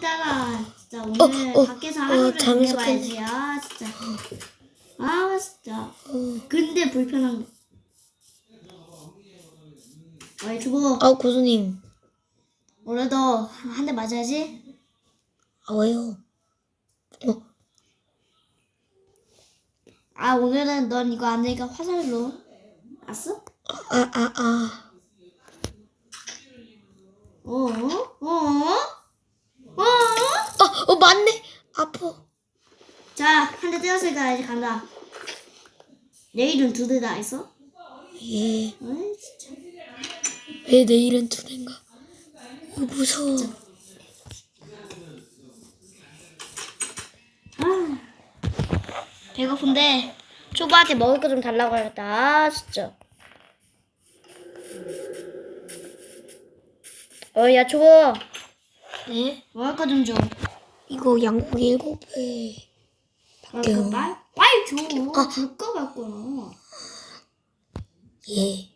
이따가 진짜 오늘 어, 밖에서 어, 하루를 잠에서 보내봐야지. 아 진짜. 아 진짜. 어. 근데 불편한 거. 어이 주보 아 고수님. 오늘도 한 대 맞아야지. 아 왜요? 어. 아 오늘은 넌 이거 안 되니까 화살로. 알았어? 아아 아. 어? 어? 어? 아, 어 맞네. 아파. 대 때렸으니까 이제 간다. 내일은 두 대 다 있어? 예. 어이, 진짜. 왜 내일은 두 대인가? 어, 무서워. 아, 배고픈데 초보한테 먹을 거 좀 달라고 하겠다. 아, 진짜. 어, 야, 초보. 네? 먹을 거 좀 줘. 이거 양고기 일곱 배. 먹을 거 밖에요. 빨리, 빨리 줘. 아. 줄거 말 거야. 예.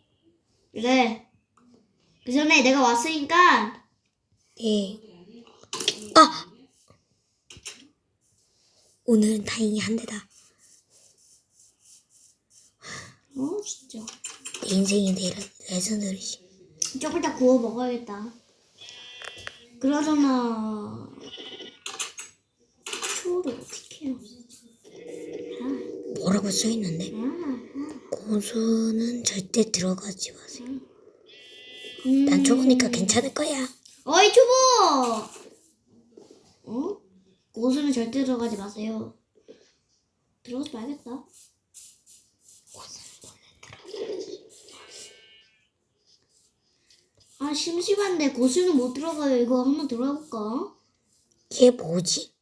그래. 그 전에 내가 왔으니까 예. 아. 오늘은 다행히 한 대다. 어, 진짜. 내 인생의 내 레전드리지. 조금 이따 구워 먹어야겠다. 그러잖아. 초를 어떻게 해요? 뭐라고 써 있는데? 아, 고수는 절대 들어가지 마세요. 음. 난 초보니까 괜찮을 거야. 어이 초보! 어? 고수는 절대 들어가지 마세요. 들어가지 말겠다. 아 심심한데 고수는 못 들어가요. 이거 한번 들어가 볼까? 얘 뭐지?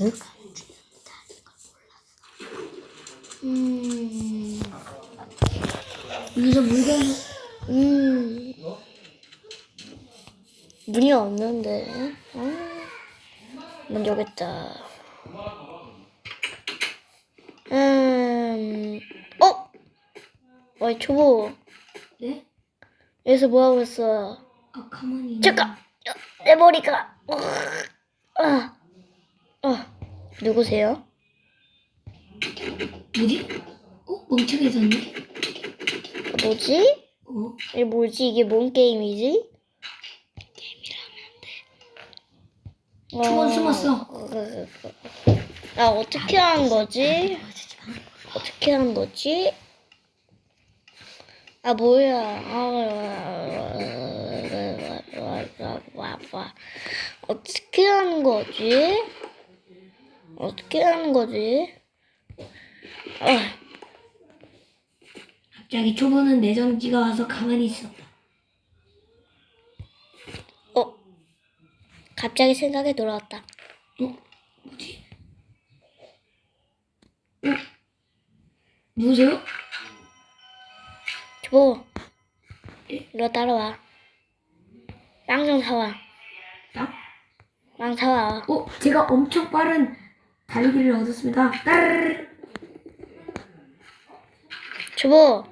응? 음... 여기서 물건 음. 문이 없는데. 아. 문 여기 있다. 음. 어? 어이 초보. 네? 여기서 뭐 하고 있어? 아 가만히 잠깐. 어, 내 머리가. 어. 아. 아. 누구세요? 뭐지? 어? 멍청해졌네? 뭐지? 어? 이게 뭐지? 이게 뭔 게임이지? 초본 숨었어. 아 어떻게 하는 거지? 어떻게 하는 거지? 아 뭐야? 아, 어떻게 하는 거지? 어떻게 하는 거지? 아, 갑자기 초보는 내정지가 와서 가만히 있었다. 어? 갑자기 생각이 돌아왔다. 어? 뭐지? 어? 누구세요? 저, 너 따라와. 빵 좀 사와. 나? 빵 사와. 어? 제가 엄청 빠른 달리기를 얻었습니다. 따르르. 주보.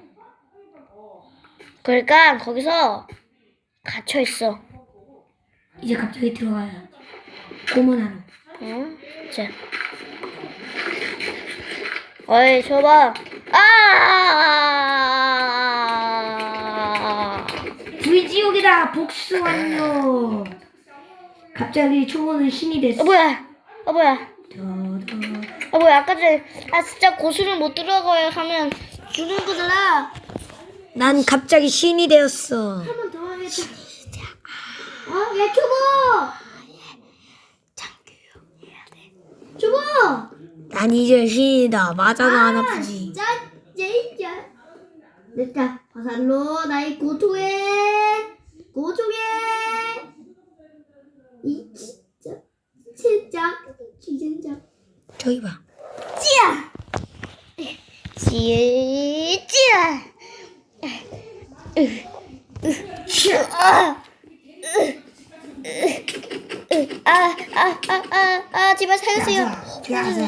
그러니까 거기서 갇혀 있어. 이제 갑자기 들어가요. 고문하러. 응? 자. 어이, 줘봐. 아! 불지옥이다. 복수 완료. 갑자기 초보는 신이 어 됐어. 뭐야? 어 뭐야? 더더. 아 뭐야? 아까 전에 아 진짜 고수를 못 들어가요 하면 주는 거잖아. 난 갑자기 신이 되었어. 한 번 더 하겠다. 어, 야 초보. 초보. 난 이제 신이다. 맞아도 안 아프지. 자, 진짜. 됐다. 화살로 나의 고통에 고통에 이 진짜 진짜 진짜 저기 봐. 찌찌야 아아아아아 제발 살려주세요. 야자.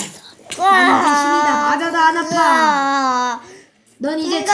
와. 신이다. 맞아도 안 아파. 넌 이제 뭔가